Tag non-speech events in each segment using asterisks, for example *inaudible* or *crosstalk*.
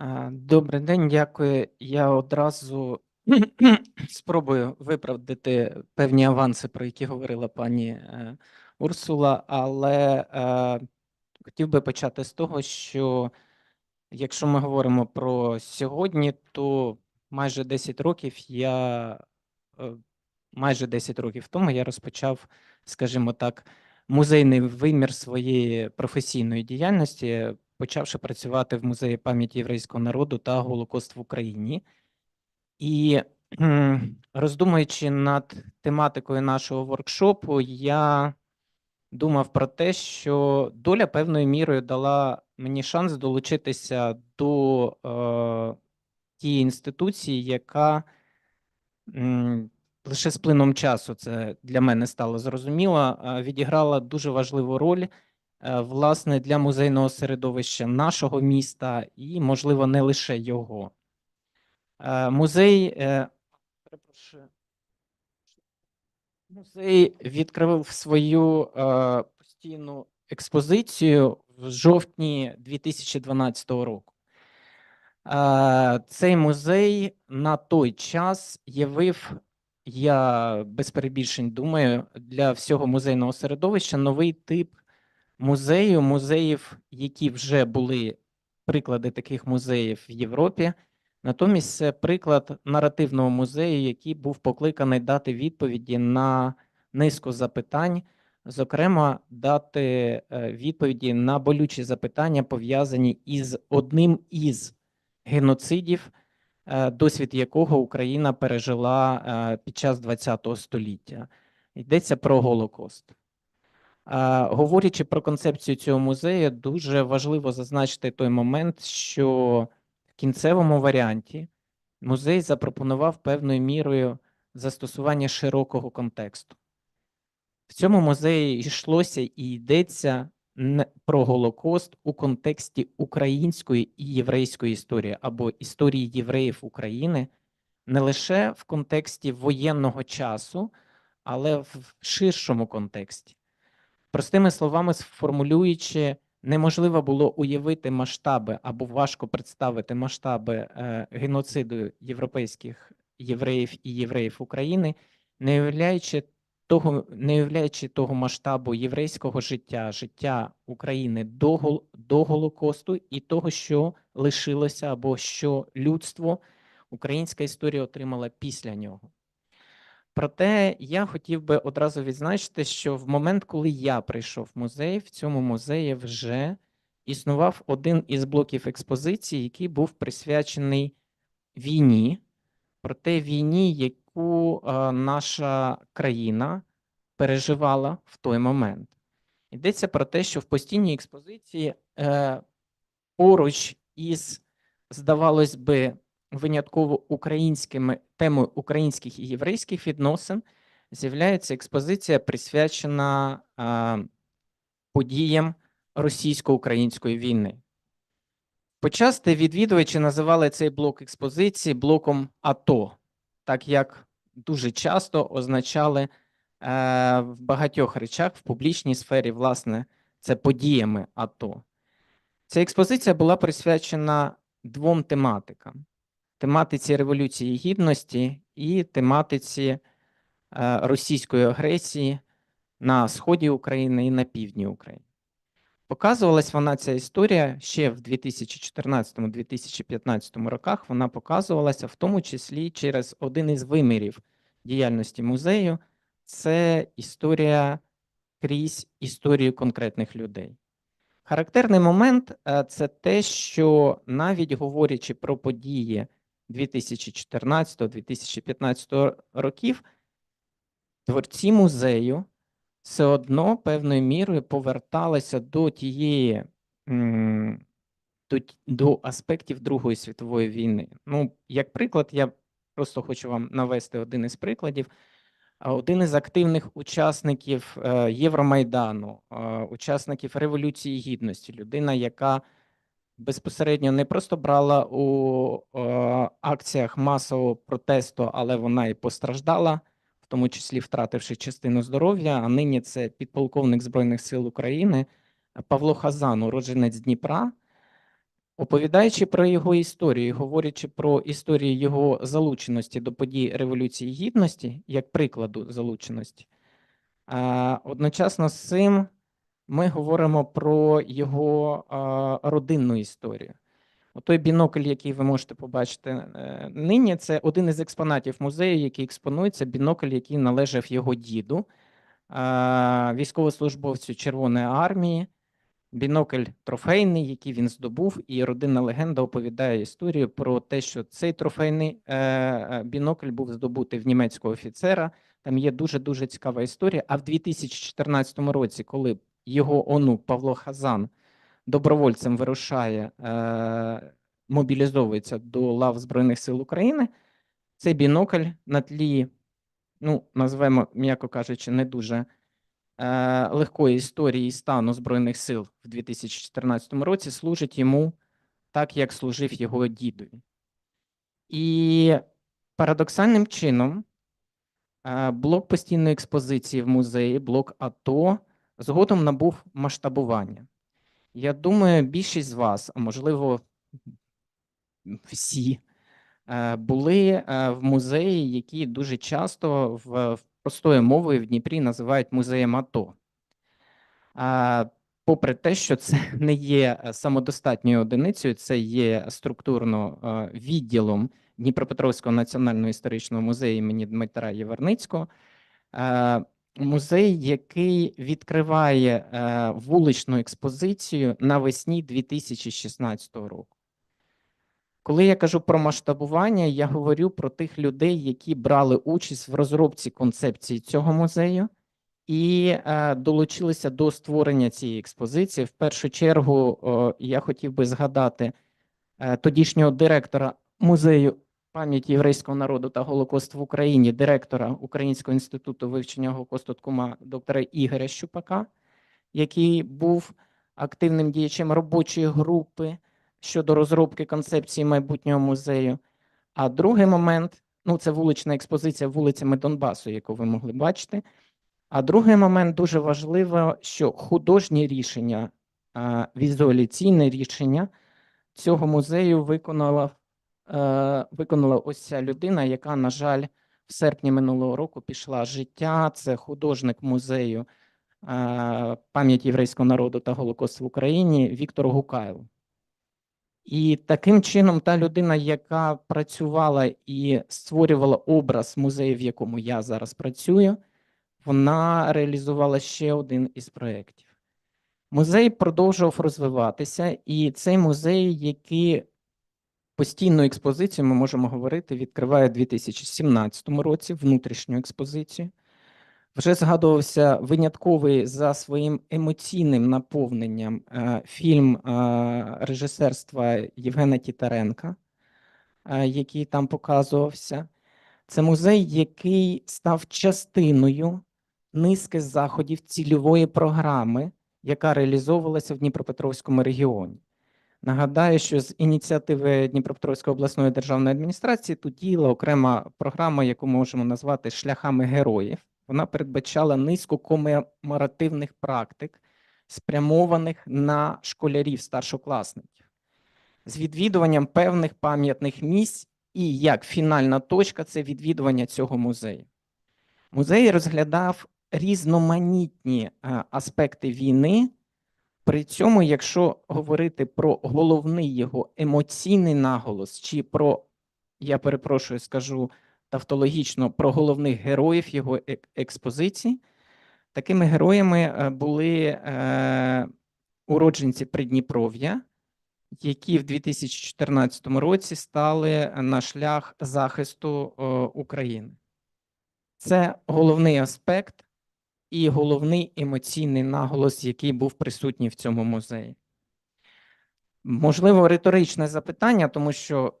А, Добрий день, дякую. Я одразу *clears throat* спробую виправдати певні аванси, про які говорила пані е, Урсула, але е, хотів би почати з того, що якщо ми говоримо про сьогодні, то майже 10 років я е, майже 10 років тому я розпочав, скажімо так, музейний вимір своєї професійної діяльності, почавши працювати в музеї пам'яті єврейського народу та Голокост в Україні. І роздумуючи над тематикою нашого воркшопу, я думав про те, що доля певною мірою дала мені шанс долучитися до е, тієї інституції, яка м, лише з плином часу це для мене стало зрозуміло, е, відіграла дуже важливу роль власне для музейного середовища нашого міста і, можливо, не лише його. Е, Музей, е. Музей відкрив свою е, постійну експозицію в жовтні 2012 року. Е, Цей музей на той час явив, я без перебільшень думаю, для всього музейного середовища новий тип музею, музеїв, які вже були приклади таких музеїв в Європі. Натомість це приклад наративного музею, який був покликаний дати відповіді на низку запитань, зокрема, дати е, відповіді на болючі запитання, пов'язані із одним із геноцидів, е, досвід якого Україна пережила е, під час ХХ століття. Йдеться про Голокост. Говорячи про концепцію цього музею, дуже важливо зазначити той момент, що в кінцевому варіанті музей запропонував певною мірою застосування широкого контексту. В цьому музеї йшлося і йдеться про Голокост у контексті української і єврейської історії або історії євреїв України не лише в контексті воєнного часу, але в ширшому контексті. Простими словами, сформулюючи, неможливо було уявити масштаби або важко представити масштаби е, геноциду європейських євреїв і євреїв України, не уявляючи того, не уявляючи того масштабу єврейського життя, життя України до, до Голокосту і того, що лишилося, або що людство, українська історія отримала після нього. Проте я хотів би одразу відзначити, що в момент, коли я прийшов в музей, в цьому музеї вже існував один із блоків експозиції, який був присвячений війні, проте війні, яку е, наша країна переживала в той момент. Йдеться про те, що в постійній експозиції е, поруч із, здавалось би, винятково українськими темою українських і єврейських відносин з'являється експозиція, присвячена е, подіям російсько-української війни. Почасти відвідувачі називали цей блок експозиції блоком АТО, так як дуже часто означали е, в багатьох речах в публічній сфері, власне, це подіями АТО. Ця експозиція була присвячена двом тематикам: тематиці Революції Гідності і тематиці е, російської агресії на сході України і на півдні України. Показувалась вона ця історія ще в 2014-2015 роках. Вона показувалася в тому числі через один із вимірів діяльності музею. Це історія крізь історію конкретних людей. Характерний момент е, це те, що навіть говорячи про події 2014-2015 років, творці музею все одно певною мірою поверталися до тієї до, до аспектів Другої світової війни. Ну, як приклад, я просто хочу вам навести один із прикладів. Один із активних учасників е, Євромайдану, е, учасників Революції Гідності, людина, яка безпосередньо не просто брала у е, акціях масового протесту, але вона і постраждала, в тому числі втративши частину здоров'я. А нині це підполковник Збройних сил України Павло Хазан, уродженець Дніпра. Оповідаючи про його історію, говорячи про історію його залученості до подій Революції Гідності, як прикладу залученості, одночасно з цим ми говоримо про його а, родинну історію. Той бінокль, який ви можете побачити е, нині, це один із експонатів музею, який експонується, бінокль, який належав його діду, військовослужбовцю Червоної армії. Бінокль трофейний, який він здобув, і родинна легенда оповідає історію про те, що цей трофейний е, е, бінокль був здобутий в німецького офіцера. Там є дуже дуже цікава історія. А в 2014 році, коли його онук Павло Хазан добровольцем вирушає, е, мобілізовується до лав Збройних сил України, цей бінокль на тлі, ну назвемо, м'яко кажучи, не дуже е, легкої історії стану Збройних сил в 2014 році служить йому так, як служив його дідові. І парадоксальним чином е, блок постійної експозиції в музеї, блок АТО, згодом набув масштабування. Я думаю, більшість з вас, а можливо, всі, е, були е, в музеї, які дуже часто в простою мовою в Дніпрі називають музеєм АТО. Попри те, що це *laughs* не є е, самодостатньою одиницею, це є структурно відділом Дніпропетровського національного історичного музею імені Дмитра Єверницького, музей, який відкриває вуличну експозицію навесні 2016 року. Коли я кажу про масштабування, я говорю про тих людей, які брали участь в розробці концепції цього музею і е, долучилися до створення цієї експозиції. В першу чергу я хотів би згадати е, тодішнього директора музею пам'яті єврейського народу та Голокосту в Україні, директора Українського інституту вивчення Голокосту Ткума доктора Ігоря Щупака, який був активним діячем робочої групи щодо розробки концепції майбутнього музею. А другий момент ну це вулична експозиція вулицями Донбасу, яку ви могли бачити. А другий момент дуже важливо, що художнє рішення, візуаляційне рішення цього музею виконала виконала ось ця людина, яка, на жаль, в серпні минулого року пішла життя. Це художник музею е, пам'яті єврейського народу та Голокосту в Україні Віктор Гукайло. І таким чином, та людина, яка працювала і створювала образ музею, в якому я зараз працюю, вона реалізувала ще один із проєктів. Музей продовжував розвиватися, і цей музей, який постійну експозицію, ми можемо говорити, відкриває у 2017 році внутрішню експозицію. Вже згадувався винятковий за своїм емоційним наповненням е, фільм е, режисерства Євгена Тітаренка, е, який там показувався. Це музей, який став частиною низки заходів цільової програми, яка реалізовувалася в Дніпропетровському регіоні. Нагадаю, що з ініціативи Дніпропетровської обласної державної адміністрації тут окрема програма, яку ми можемо назвати шляхами героїв. Вона передбачала низку комеморативних практик, спрямованих на школярів, старшокласників, з відвідуванням певних пам'ятних місць, і як фінальна точка це відвідування цього музею. Музей розглядав різноманітні е, аспекти війни. При цьому, якщо говорити про головний його емоційний наголос, чи про, я перепрошую, скажу тавтологічно про головних героїв його експозиції, такими героями е, були е, уродженці Придніпров'я, які в 2014 році стали на шлях захисту е, України. Це головний аспект і головний емоційний наголос, який був присутній в цьому музеї. Можливо, риторичне запитання, тому що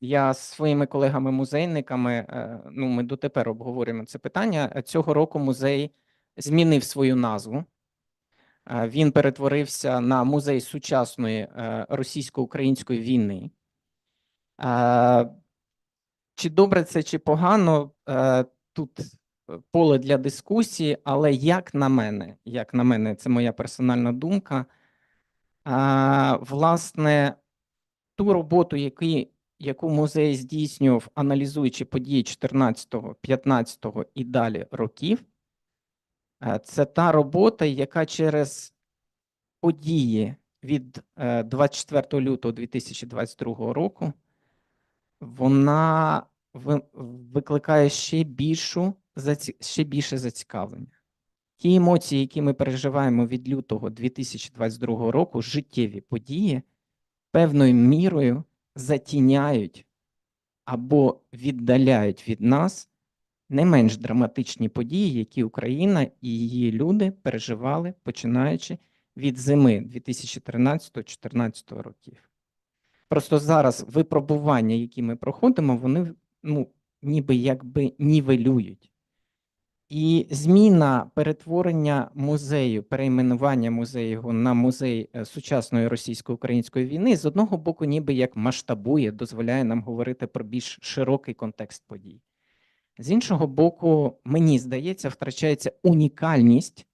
я з своїми колегами-музейниками, е, ну ми дотепер обговорюємо це питання. Цього року музей змінив свою назву. Е, він перетворився на музей сучасної е, російсько-української війни. Чи добре це, чи погано, тут поле для дискусії, але як на мене, як на мене, це моя персональна думка. Власне, ту роботу, які, яку музей здійснював, аналізуючи події 14, 15 і далі років, е, це та робота, яка через події від е, 24 лютого 2022 року вона викликає ще більшу ще більше зацікавлення. Ті емоції, які ми переживаємо від лютого 2022 року, життєві події, певною мірою затіняють або віддаляють від нас не менш драматичні події, які Україна і її люди переживали, починаючи від зими 2013-2014 років. Просто зараз випробування, які ми проходимо, вони ну, ніби якби нівелюють. І зміна перетворення музею, перейменування музею його на музей е, сучасної російсько-української війни, з одного боку, ніби як масштабує, дозволяє нам говорити про більш широкий контекст подій. З іншого боку, мені здається, втрачається унікальність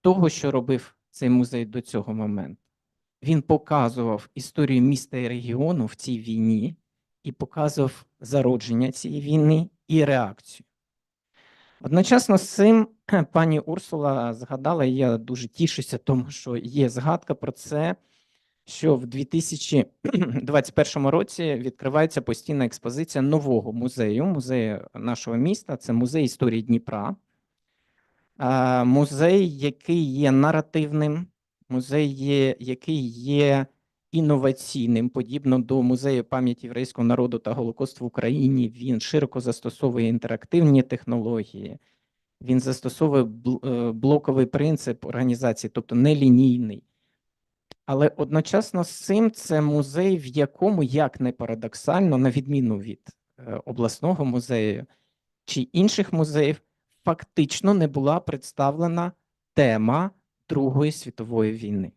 того, що робив цей музей до цього моменту. Він показував історію міста і регіону в цій війні і показував зародження цієї війни і реакцію. Одночасно з цим *clears throat* пані Урсула згадала, і я дуже тішуся, тому що є згадка про це, що в 2021 році відкривається постійна експозиція нового музею, музею нашого міста. Це музей історії Дніпра. Музей, який є наративним, музей, який є інноваційним, подібно до музею пам'яті єврейського народу та Голокосту в Україні. Він широко застосовує інтерактивні технології, він застосовує е, блоковий принцип організації, тобто нелінійний. Але одночасно з цим це музей, в якому, як не парадоксально, на відміну від е, обласного музею чи інших музеїв, фактично не була представлена тема Другої світової війни.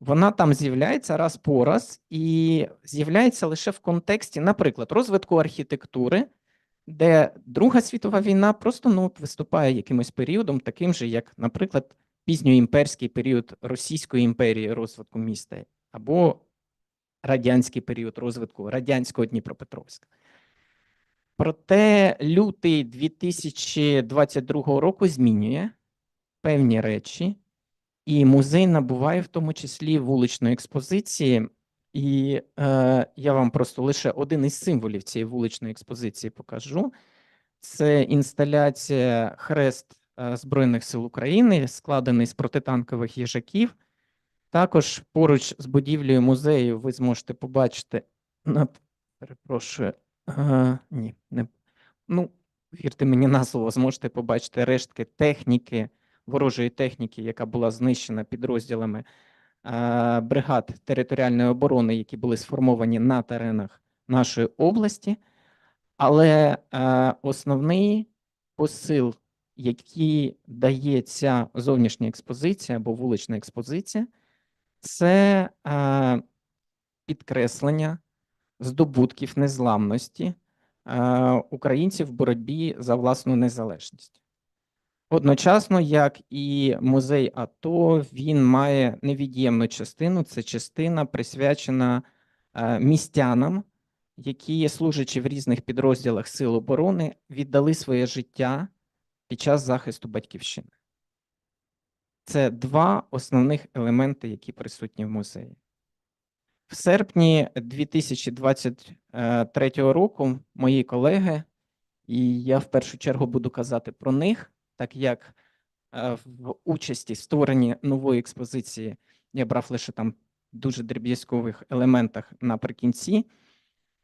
Вона там з'являється раз по раз і з'являється лише в контексті, наприклад, розвитку архітектури, де Друга світова війна просто ну, виступає якимось періодом, таким же, як, наприклад, пізньоімперський період Російської імперії розвитку міста, або радянський період розвитку радянського Дніпропетровська. Проте лютий 2022 року змінює певні речі, і музей набуває в тому числі вуличної експозиції. І е, я вам просто лише один із символів цієї вуличної експозиції покажу. Це інсталяція хрест е, Збройних сил України, складений з протитанкових їжаків. Також поруч з будівлею музею ви зможете побачити над, перепрошую, е, ні, не ну, вірте мені на слово, зможете побачити рештки техніки, ворожої техніки, яка була знищена підрозділами е, бригад територіальної оборони, які були сформовані на теренах нашої області. Але е, основний посил, який дає ця зовнішня експозиція або вулична експозиція, це е, підкреслення здобутків незламності українців в боротьбі за власну незалежність. Одночасно, як і музей АТО, він має невід'ємну частину. Це частина присвячена е, містянам, які, служачи в різних підрозділах Сил оборони, віддали своє життя під час захисту батьківщини. Це два основних елементи, які присутні в музеї. В серпні 2023 року мої колеги, і я в першу чергу буду казати про них, так як е, в участі в створенні нової експозиції я брав лише там дуже дріб'язкових елементах наприкінці,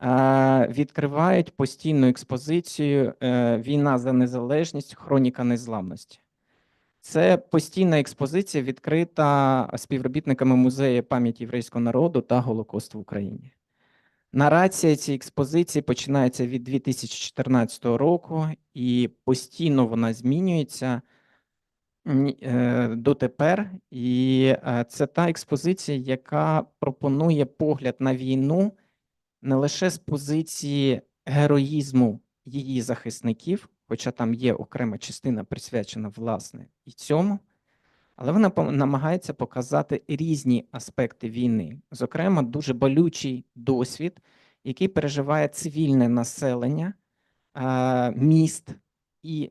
е, відкривають постійну експозицію е, Війна за незалежність, хроніка незламності. Це постійна експозиція, відкрита співробітниками музею пам'яті єврейського народу та Голокост в Україні. Нарація цієї експозиції починається від 2014 року, і постійно вона змінюється е, дотепер. І е, це та експозиція, яка пропонує погляд на війну не лише з позиції героїзму її захисників, хоча там є окрема частина присвячена власне і цьому, але вона намагається показати різні аспекти війни, зокрема, дуже болючий досвід, який переживає цивільне населення міст і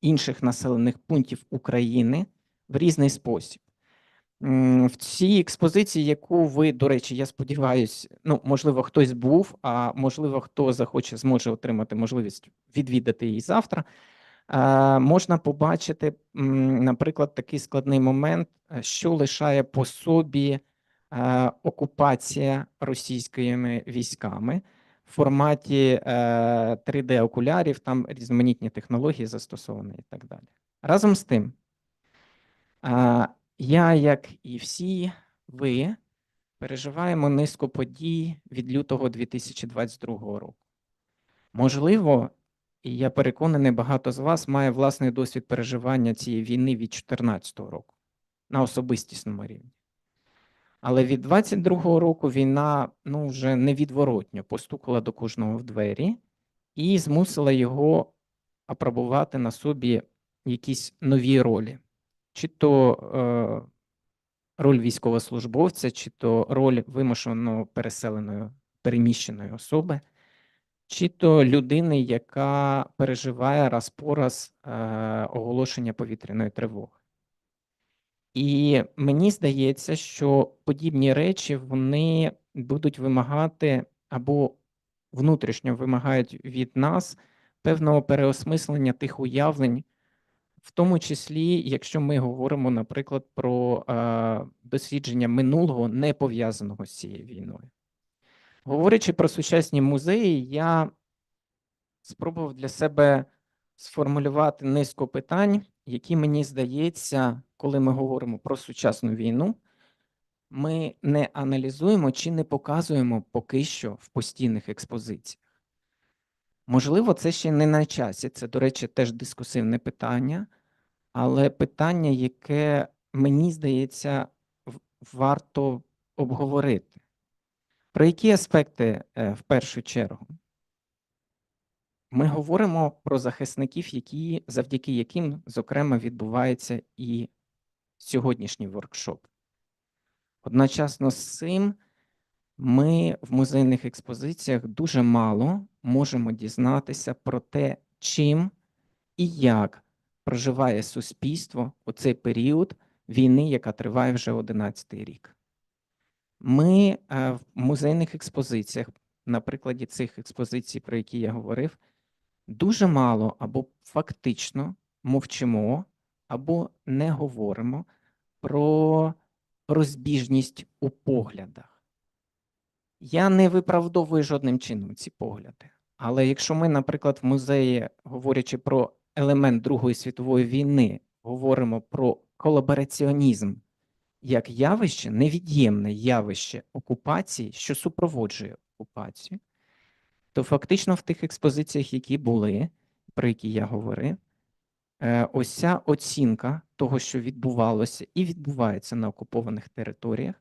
інших населених пунктів України в різний спосіб. В цій експозиції, яку ви, до речі, я сподіваюся, ну, можливо, хтось був, а можливо, хто захоче, зможе отримати можливість відвідати її завтра. Е, Можна побачити, наприклад, такий складний момент, е, що лишає по собі е, окупація російськими військами в форматі 3D-окулярів, там різноманітні технології застосовані і так далі. Разом з тим, Я, як і всі ви, переживаємо низку подій від лютого 2022 року. Можливо, і я переконаний, багато з вас має власний досвід переживання цієї війни від 2014 року на особистісному рівні. Але від 22-го року війна ну, вже невідворотньо постукала до кожного в двері і змусила його апробувати на собі якісь нові ролі чи то е, роль військовослужбовця, чи то роль вимушено переселеної переміщеної особи, чи то людини, яка переживає раз по раз е, оголошення повітряної тривоги. І мені здається, що подібні речі вони будуть вимагати або внутрішньо вимагають від нас певного переосмислення тих уявлень, в тому числі, якщо ми говоримо, наприклад, про е, дослідження минулого, не пов'язаного з цією війною. Говорячи про сучасні музеї, я спробував для себе сформулювати низку питань, які мені здається, коли ми говоримо про сучасну війну, ми не аналізуємо чи не показуємо поки що в постійних експозиціях. Можливо, це ще не на часі. Це, до речі, теж дискусивне питання, але питання, яке мені здається, варто обговорити. Про які аспекти е, в першу чергу? Ми говоримо про захисників, які, завдяки яким, зокрема, відбувається і сьогоднішній воркшоп. Одночасно з цим ми в музейних експозиціях дуже мало можемо дізнатися про те, чим і як проживає суспільство у цей період війни, яка триває вже 11 рік. Ми е, в музейних експозиціях, на прикладі цих експозицій, про які я говорив, дуже мало або фактично мовчимо, або не говоримо про розбіжність у поглядах. Я не виправдовую жодним чином ці погляди. Але якщо ми, наприклад, в музеї, говорячи про елемент Другої світової війни, говоримо про колабораціонізм як явище, невід'ємне явище окупації, що супроводжує окупацію, то фактично в тих експозиціях, які були, про які я говорив, е, ось ця оцінка того, що відбувалося і відбувається на окупованих територіях,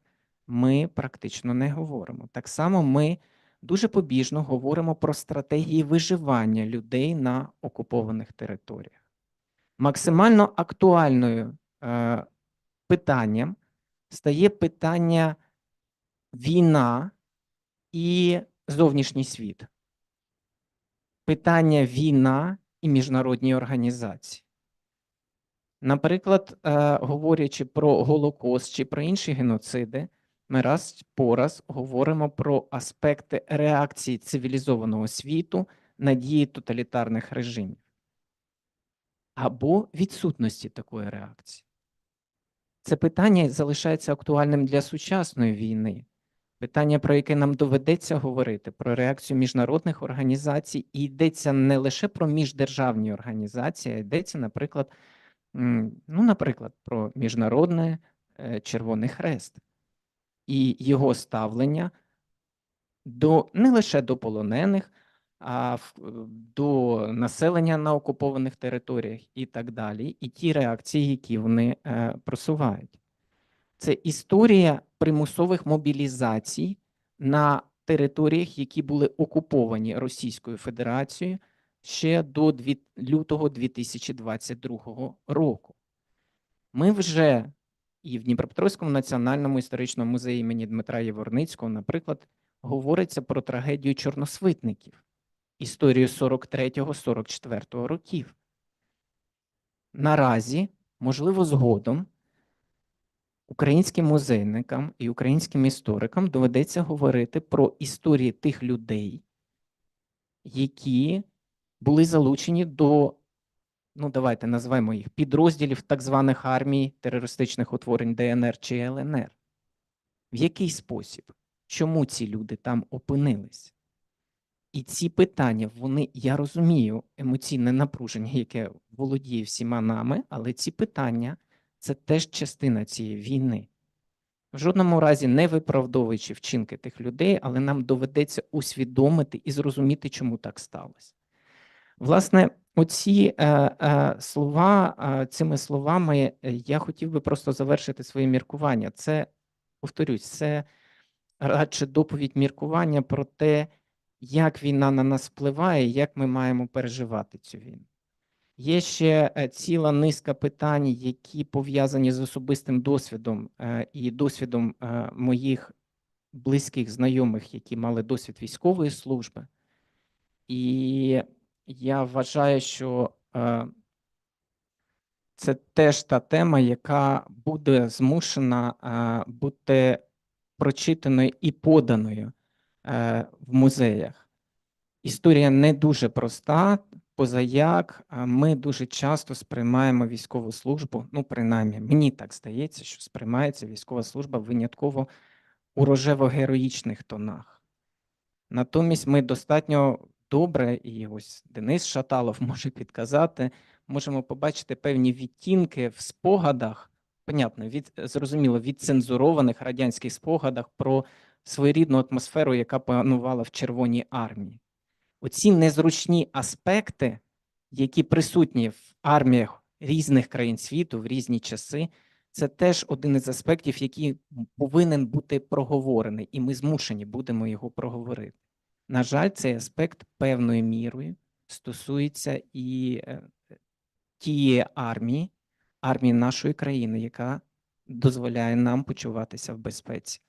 ми практично не говоримо. Так само ми дуже побіжно говоримо про стратегії виживання людей на окупованих територіях. Максимально актуальною е, питанням стає питання війна і зовнішній світ. Питання війна і міжнародні організації. Наприклад, е, говорячи про Голокост чи про інші геноциди, ми раз по раз говоримо про аспекти реакції цивілізованого світу на дії тоталітарних режимів або відсутності такої реакції. Це питання залишається актуальним для сучасної війни. Питання, про яке нам доведеться говорити, про реакцію міжнародних організацій, і йдеться не лише про міждержавні організації, а йдеться, наприклад, ну, наприклад, про Міжнародний е, Червоний Хрест і його ставлення до не лише до полонених, до населення на окупованих територіях і так далі, і ті реакції, які вони е, просувають. Це історія примусових мобілізацій на територіях, які були окуповані Російською Федерацією ще до лютого 2022 року. Ми вже і в Дніпропетровському національному історичному музеї імені Дмитра Єворницького, наприклад, говориться про трагедію чорносвитників, історію 43-44 років. Наразі, можливо, згодом українським музейникам і українським історикам доведеться говорити про історії тих людей, які були залучені до, ну давайте назвемо їх, підрозділів так званих армій терористичних утворень ДНР чи ЛНР. В який спосіб? Чому ці люди там опинились? І ці питання, вони, я розумію, емоційне напруження, яке володіє всіма нами, але ці питання це теж частина цієї війни. В жодному разі не виправдовуючи вчинки тих людей, але нам доведеться усвідомити і зрозуміти, чому так сталося. Власне, оці е, е, слова, е, цими словами е, я хотів би просто завершити своє міркування. Це, повторюсь, це радше доповідь міркування про те, як війна на нас впливає, як ми маємо переживати цю війну. Є ще е, ціла низка питань, які пов'язані з особистим досвідом е, і досвідом е, моїх близьких знайомих, які мали досвід військової служби. І я вважаю, що це теж та тема, яка буде змушена бути прочитаною і поданою в музеях. Історія не дуже проста, позаяк ми дуже часто сприймаємо військову службу, ну, принаймні, мені так здається, що сприймається військова служба винятково у рожево-героїчних тонах. Натомість ми достатньо добре, і ось Денис Шаталов *laughs* може підказати, можемо побачити певні відтінки в спогадах, понятно, від, зрозуміло, відцензурованих радянських спогадах про своєрідну атмосферу, яка панувала в Червоній армії. Оці незручні аспекти, які присутні в арміях різних країн світу в різні часи, це теж один із аспектів, який повинен бути проговорений, і ми змушені будемо його проговорити. На жаль, цей аспект певною мірою стосується і е, тієї армії, армії нашої країни, яка дозволяє нам почуватися в безпеці.